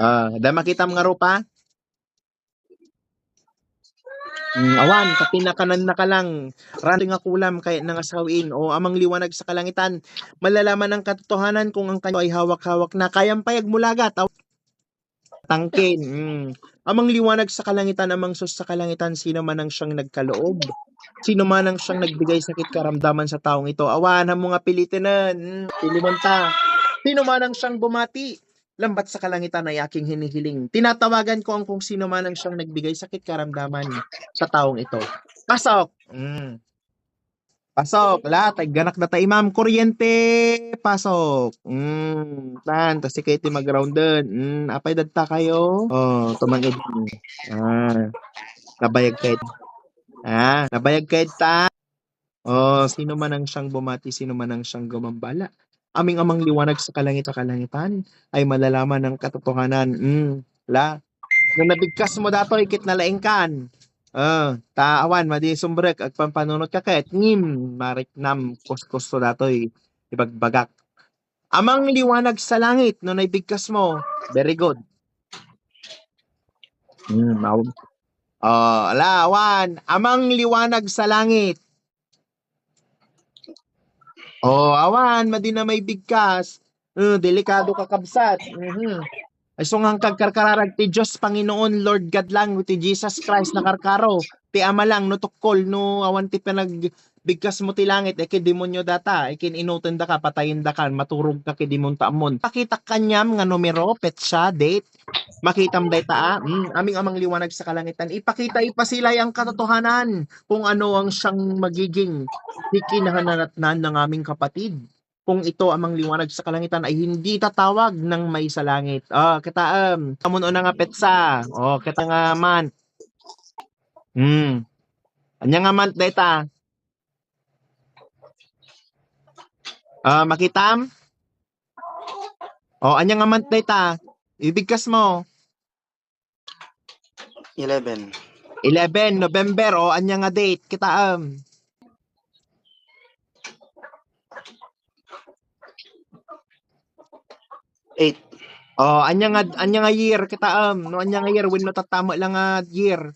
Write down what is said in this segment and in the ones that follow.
Ah, da makita nga rupa? Mm, awan, kapinakanan na ka lang. Randi nga kulam kaya nangasawin o amang liwanag sa kalangitan. Malalaman ng katotohanan kung ang kanyo ay hawak-hawak na kayang payag mulagat. Aw- Tangkin. Mm. Amang liwanag sa kalangitan, amang sus sa kalangitan, sino man ang siyang nagkaloob. Sino man ang siyang nagbigay sakit karamdaman sa taong ito. Awan, ang mga pilitinan. Mm, pilimonta. Sino man ang siyang bumati. Lambat sa kalangitan ay aking hinihiling. Tinatawagan ko ang kung sino man ang siyang nagbigay sakit karamdaman sa taong ito. Pasok! Mm. Pasok! Lahat ay ganak na tayo, ma'am. Kuryente! Pasok! Mm. Tan, tas si Katie mag-grounded. Mm. Apay dadta kayo? Oh, tumangid. Ah. Nabayag kahit. Ah, nabayag kahit ta. Oh, sino man ang siyang bumati, sino man ang siyang gumambala. Aming amang liwanag sa kalangit-kalangitan ay malalaman ng katotohanan. Mm, la. Nung nabigkas mo dato, ikit na laingkan. Ah, taawan, madi sumbrek, at pampanunot ka kahit ngim, mariknam, kuskus to datoy, ibagbagak. Amang liwanag sa langit, nung naibigkas mo, very good. Mm, maw. Oh, ala, awan, amang liwanag sa langit. Oh, awan, madi na may bigkas. Uh, delikado ka kabsat. Mhm. Ay sungang kagkarkararag ti Diyos Panginoon Lord God lang ti Jesus Christ na karkaro. Ti ama lang no tukol no awan ti pinag bigkas mo ti langit e ki demonyo data e kin inuten da ka patayin da ka maturog ka ki demon taamon. Pakita kanyam nga numero petsa date makitam day ta mm, aming amang liwanag sa kalangitan ipakita ipasilay ang katotohanan kung ano ang siyang magiging hikinahanatnan ng aming kapatid kung ito amang liwanag sa kalangitan ay hindi tatawag ng may sa langit. Oh, kita um, kamuno na nga petsa. Oh, kita nga man. Hmm. Anya nga man data. Ah, makitam? Oh, anya nga man data. Ibigkas mo. 11. 11 November o anya nga date kita um. Eight. Oh, anya nga anya nga year kita um. No anya nga year when no tatama lang nga year.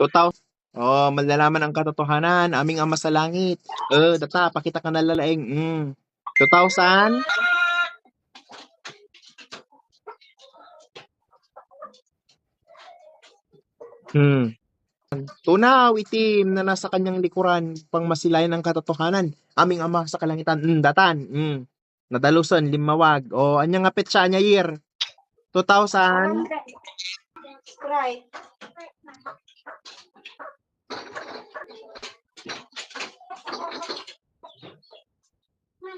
Total. Oh, malalaman ang katotohanan, aming ama sa langit. Eh, data, pakita ka na lalaing. Mm. 2000? Hmm. Tunaw, itim na nasa kanyang likuran pang masilayan ng katotohanan. Aming ama sa kalangitan. Mm, datan. Mm. Nadaluson, limawag. O, anya nga petsa anya year? 2000? Right.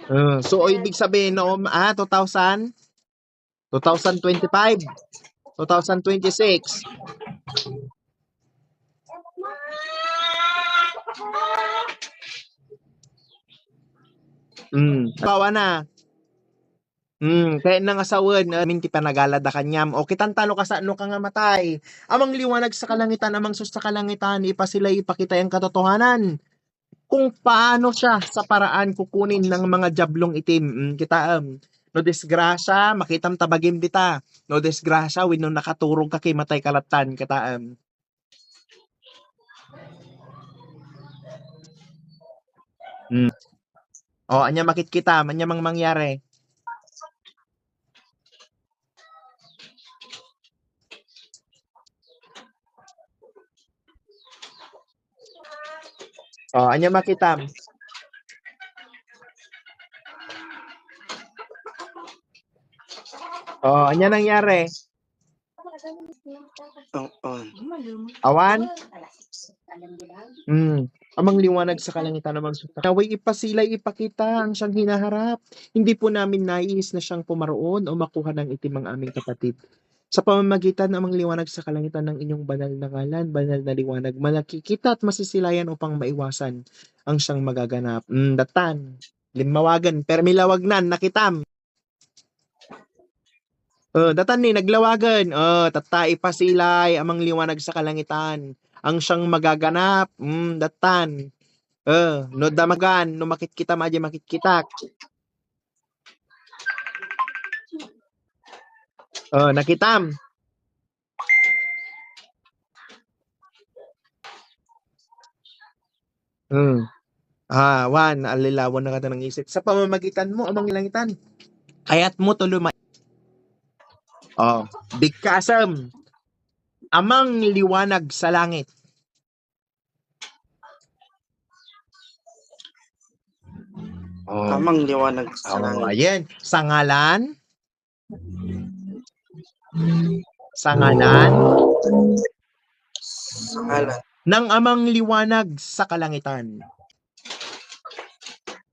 Uh, so, ibig sabihin no, ah, 2000? 2025? 2026? Hmm, bawa na. Hmm, kaya nang asawan, uh, minti panagalada kanyam. O kitang talo ka sa ano ka nga matay. Amang liwanag sa kalangitan, amang sus sa kalangitan, ipa sila ipakita ang katotohanan. Kung paano siya sa paraan kukunin ng mga jablong itim. Hmm, kita um, no disgrasya, makitam tabagim dita. No disgrasya, when no nakaturog ka kay matay kalatan, kita um. Hmm. O, anya makit kita, anya mang mangyari. O, anya makitam. O, anya nangyari. Oh, on. Awan? Hmm. Amang liwanag sa kalangitan namang suta. Naway ipasilay ipakita ang siyang hinaharap. Hindi po namin nais na siyang pumaroon o makuha ng itim ang aming kapatid. Sa pamamagitan ng amang liwanag sa kalangitan ng inyong banal na ngalan, banal na liwanag, malakikita at masisilayan upang maiwasan ang siyang magaganap. Mm, datan, limawagan, permilawagnan, nakitam. Uh, datan ni, naglawagan. Uh, tata, ipasilay, amang liwanag sa kalangitan ang siyang magaganap. Mm, datan. Eh, no damagan, no makit kita maji makit kita. Oh, nakitam. Hmm. Ah, wan, alilawan na ka ng isip. Sa pamamagitan mo, amang langitan. Kaya't mo tulumay. Oh, bigkasam. Amang liwanag sa langit. Oh, Tamang liwanag sa oh, langit. ayan. Sa ngalan. Sa ngalan Sa ngalan ng amang liwanag sa kalangitan.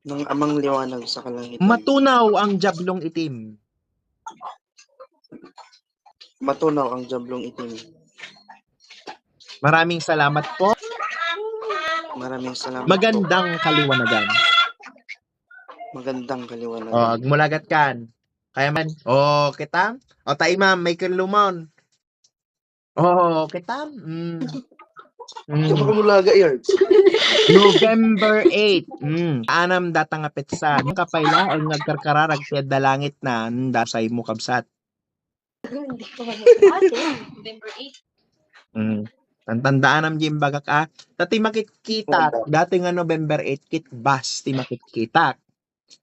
ng amang liwanag sa kalangitan. Matunaw ang jablong itim. Matunaw ang jablong itim. Maraming salamat po. Maraming salamat po. Magandang kaliwanagan. Magandang kaliwanagan. O, agmulagat kan. Kaya man. O, kita? O, tayo ma'am, may lumon. O, kita? Mm. Mm. Kumulaga. November 8. Mm. Anam datang nga petsa. Nung kapayla ang nagkarkararag siya dalangit na nda sa imo kabsat. Hindi ko ate. November 8. Mm. Tantandaan am jim bagak ah. Dati makikita, dati nga November 8 kit bus ti makikita.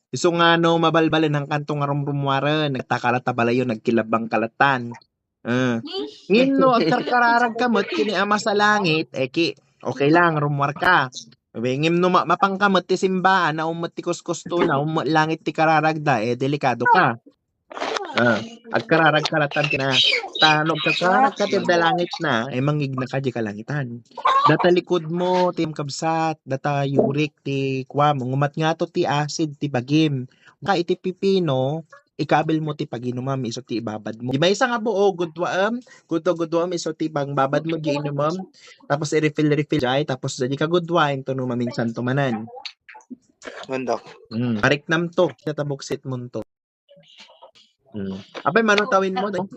Iso nga no mabalbalin ang kantong nga rumrumwara, nagtakalata balayo nagkilabang kalatan. Uh. Ngin no, kamot kini ama sa langit, eh ki, okay lang, rumwar ka. Ngim no ma- mapangkamot ti simbaan na umot ti kuskus to na umot langit ti kararagda, eh delikado ka. Ah, agkararag kalatan kina. Tanog kakararag ka ti dalangit na, eh mangig na ka di kalangitan. Data likod mo, ti kabsat, data yurik, ti kwam, ngumat nga to ti acid, ti bagim. Ka iti pipino, ikabil mo ti paginumam, iso ti ibabad mo. Di ba isa nga buo, gudwaam, gudo gudwaam, iso ti bang babad mo di inumam, tapos i-refill, refill jay, tapos di ka gudwain, to numaminsan tumanan. Ganda. Mm. Pariknam to, natabuksit mo to. Mm. Apay, manutawin mo, no?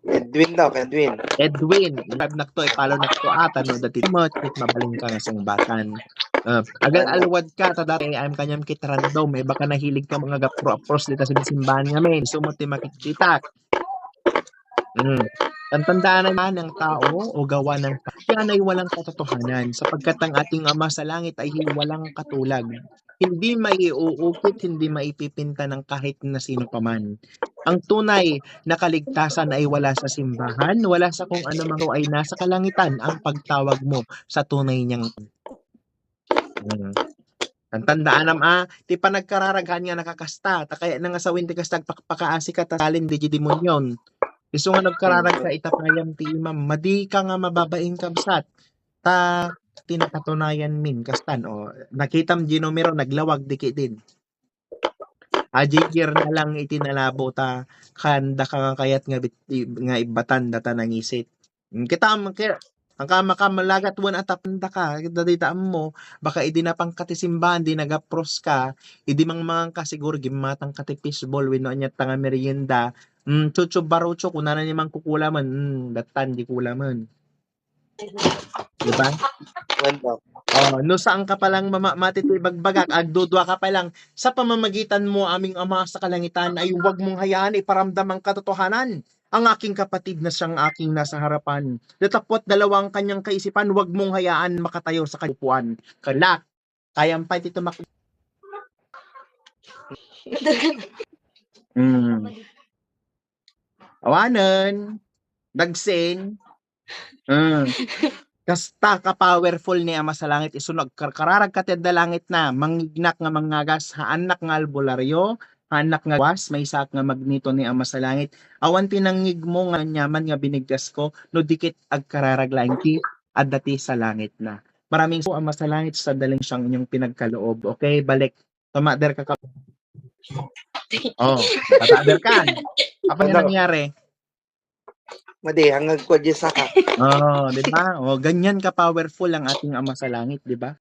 Edwin daw, Edwin. Edwin, grab na to, ipalo na to ata no dati mo, kit mabaling ka nga batan. Uh, agal alwad ka, ta dati I'm kanyam kit random, eh baka nahilig ka mga gapro apros dito sa simbahan ngamin, sumot ti makikita. Mm. Ang tandaan naman ng tao o gawa ng tao, yan ay walang katotohanan sapagkat ang ating ama sa langit ay walang katulag. Hindi maiuukit, hindi maipipinta ng kahit na sino paman. Ang tunay na kaligtasan ay wala sa simbahan, wala sa kung ano man ay nasa kalangitan ang pagtawag mo sa tunay niyang Mm. Ang tandaan nam ah, ti panagkararaghan nga nakakasta, ta kaya nang asawin ti kastag pakpakaasi ka talin di demonyon. Iso nga nagkararag ka itapayam ti imam, madi ka nga mababaing kabsat. Ta tinakatunayan min kastan o nakitam di numero naglawag diki din. Ajigir na lang itinalabo ta kanda ka kayat nga bit, nga ibatan data nangisit. Mm, Kita ang kama ka malagat wan at tapanda ka, daditaan mo, baka idi na pang katisimbahan, di nagapros ka, idi mang mga ka siguro gimatang kati fishball, wino anya tanga merienda, mm, chucho barucho, kung na ni mang kukulaman, mm, datan di kulaman. Diba? Ganda. Oh, no saan ka palang mama, matitibagbagak, agdudwa ka pa lang, sa pamamagitan mo aming ama sa kalangitan ay huwag mong hayaan iparamdam ang katotohanan. Ang aking kapatid na siyang aking nasa harapan. Datapot dalawang kanyang kaisipan, huwag mong hayaan makatayo sa kalupuan. Kalak, kayang pa ito mak... Mm. Awanan, dagsin, mm. Kasta ka powerful ni Ama sa langit isunog. Karkararag ka tedda langit na mangignak nga mangagas haanak nga albularyo haanak nga was may sak nga magnito ni Ama sa langit. Awan tinangig mo nga nyaman nga binigkas ko no dikit agkararag laing ti adati sa langit na. Maraming po Ama sa langit sa daling siyang inyong pinagkaloob. Okay balik. Tumader ka ka oh patader ka. Apa nga nangyari Madi, hanggang ko dyan sa ka. Oh, 'di ba? Oh, ganyan ka powerful ang ating Ama sa langit, 'di ba?